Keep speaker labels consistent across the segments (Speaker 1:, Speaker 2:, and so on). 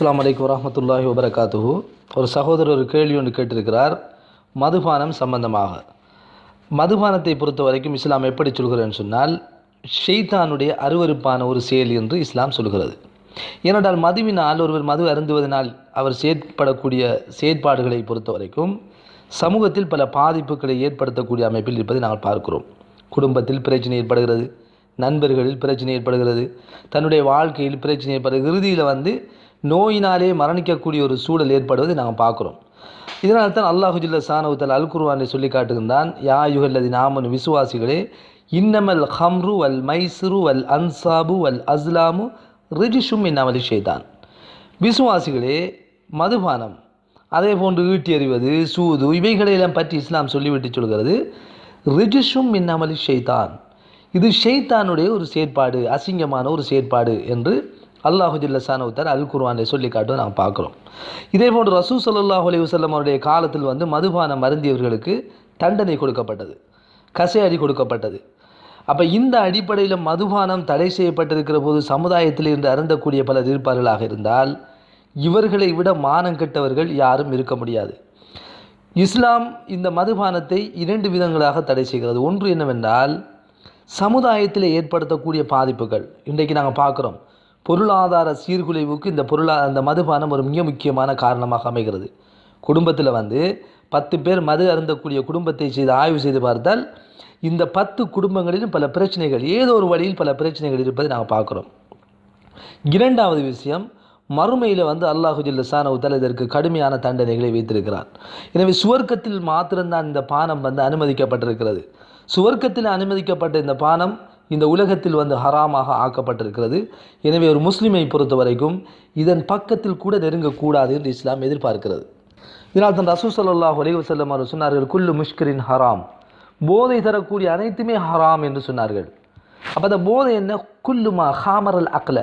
Speaker 1: அஸ்லாம் அலைக்கு வரமத்துல்லாஹி வபரகாத்துஹூ. ஒரு சகோதரர் ஒரு கேள்வி ஒன்று கேட்டிருக்கிறார். மதுபானம் சம்பந்தமாக. மதுபானத்தை பொறுத்த வரைக்கும் இஸ்லாம் எப்படி சொல்கிறேன்னு சொன்னால் ஷெய்தானுடைய அருவருப்பான ஒரு செயல் என்று இஸ்லாம் சொல்கிறது. ஏனென்றால் மதுவினால் ஒருவர் மது அருந்துவதனால் அவர் செயற்படக்கூடிய செயற்பாடுகளை பொறுத்த வரைக்கும் சமூகத்தில் பல பாதிப்புகளை ஏற்படுத்தக்கூடிய அமைப்பில் இருப்பதை நாங்கள் பார்க்கிறோம். குடும்பத்தில் பிரச்சனை ஏற்படுகிறது நண்பர்களில் பிரச்சனை ஏற்படுகிறது தன்னுடைய வாழ்க்கையில் பிரச்சனை ஏற்படுகிறது இறுதியில் வந்து நோயினாலே மரணிக்கக்கூடிய ஒரு சூழல் ஏற்படுவதை நாங்கள் பார்க்குறோம். இதனால் தான் அல்லாஹுஜில்ல சானவுத்தல் அல் குர்வானை சொல்லி காட்டுகின்றான் யா யுகல்லதி நாமன் விசுவாசிகளே இன்னமல் ஹம்ரு வல் மைசுரு வல் அன்சாபு வல் அஸ்லாமு ரிஜிஷும் இன்னமலி செய்தான் விசுவாசிகளே மதுபானம் அதே போன்று ஈட்டி எறிவது சூது இவைகளையெல்லாம் பற்றி இஸ்லாம் சொல்லிவிட்டு சொல்கிறது ரிஜிஷும் மின்னமலி ஷெய்தான் இது ஷெய்தானுடைய ஒரு செயற்பாடு அசிங்கமான ஒரு செயற்பாடு என்று அல்லாஹு ஜில்லசானவுத்தர் அல் குர்வானை சொல்லி காட்டும் நாம் பார்க்குறோம். இதே போன்று ரசூ சல்லாஹ் அலி அவருடைய காலத்தில் வந்து மதுபானம் மருந்தியவர்களுக்கு தண்டனை கொடுக்கப்பட்டது. கசை அடி கொடுக்கப்பட்டது. அப்போ இந்த அடிப்படையில் மதுபானம் தடை செய்யப்பட்டிருக்கிற போது சமுதாயத்தில் இருந்து அருந்தக்கூடிய பலர் இருப்பார்களாக இருந்தால் இவர்களை விட மானம் கெட்டவர்கள் யாரும் இருக்க முடியாது. இஸ்லாம் இந்த மதுபானத்தை இரண்டு விதங்களாக தடை செய்கிறது. ஒன்று என்னவென்றால் சமுதாயத்தில் ஏற்படுத்தக்கூடிய பாதிப்புகள். இன்றைக்கு நாங்கள் பார்க்குறோம். பொருளாதார சீர்குலைவுக்கு இந்த பொருளா அந்த மதுபானம் ஒரு மிக முக்கியமான காரணமாக அமைகிறது. குடும்பத்தில் வந்து பத்து பேர் மது அருந்தக்கூடிய குடும்பத்தை செய்து ஆய்வு செய்து பார்த்தால் இந்த பத்து குடும்பங்களிலும் பல பிரச்சனைகள் ஏதோ ஒரு வழியில் பல பிரச்சனைகள் இருப்பதை நாங்கள் பார்க்குறோம். இரண்டாவது விஷயம் மறுமையில் வந்து அல்லாஹு ஜில்லசானவுத்தால் இதற்கு கடுமையான தண்டனைகளை வைத்திருக்கிறார் எனவே சுவர்க்கத்தில் மாத்திரம்தான் இந்த பானம் வந்து அனுமதிக்கப்பட்டிருக்கிறது. சுவர்க்கத்தில் அனுமதிக்கப்பட்ட இந்த பானம் இந்த உலகத்தில் வந்து ஹராமாக ஆக்கப்பட்டிருக்கிறது. எனவே ஒரு முஸ்லீமை பொறுத்த வரைக்கும் இதன் பக்கத்தில் கூட நெருங்கக்கூடாது என்று இஸ்லாம் எதிர்பார்க்கிறது. இதனால் தன் ரசூ சல்லாஹ் அலைவசல்லம் அவர் சொன்னார்கள் குல்லு முஷ்கரின் ஹராம். போதை தரக்கூடிய அனைத்துமே ஹராம் என்று சொன்னார்கள். அப்போ அந்த போதை என்ன? குல்லுமா ஹாமரல் அக்ல.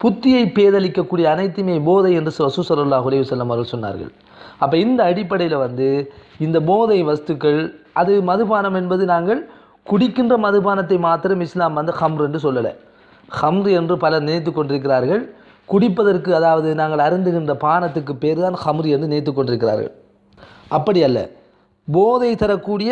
Speaker 1: புத்தியை பேதளிக்கக்கூடிய அனைத்துமே போதை என்று ரசூ சல்லாஹ் செல்லம் அவர்கள் சொன்னார்கள். அப்போ இந்த அடிப்படையில் வந்து இந்த போதை வஸ்துக்கள் அது மதுபானம் என்பது நாங்கள் குடிக்கின்ற மதுபானத்தை மாத்திரம் இஸ்லாம் வந்து ஹம்ரு என்று சொல்லலை. ஹம்ரு என்று பலர் நினைத்து கொண்டிருக்கிறார்கள். குடிப்பதற்கு அதாவது நாங்கள் அருந்துகின்ற பானத்துக்கு பேர் தான் ஹம்ரு என்று நினைத்து கொண்டிருக்கிறார்கள். அப்படி அல்ல. போதை தரக்கூடிய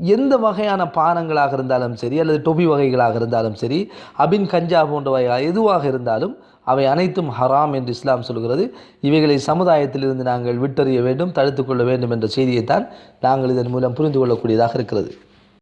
Speaker 1: எந்த வகையான பானங்களாக இருந்தாலும் சரி அல்லது டொபி வகைகளாக இருந்தாலும் சரி அபின் கஞ்சா போன்ற வகையாக எதுவாக இருந்தாலும் அவை அனைத்தும் ஹராம் என்று இஸ்லாம் சொல்கிறது. இவைகளை சமுதாயத்திலிருந்து நாங்கள் விட்டறிய வேண்டும் தடுத்து கொள்ள வேண்டும் என்ற செய்தியைத்தான் நாங்கள் இதன் மூலம் புரிந்து கொள்ளக்கூடியதாக இருக்கிறது.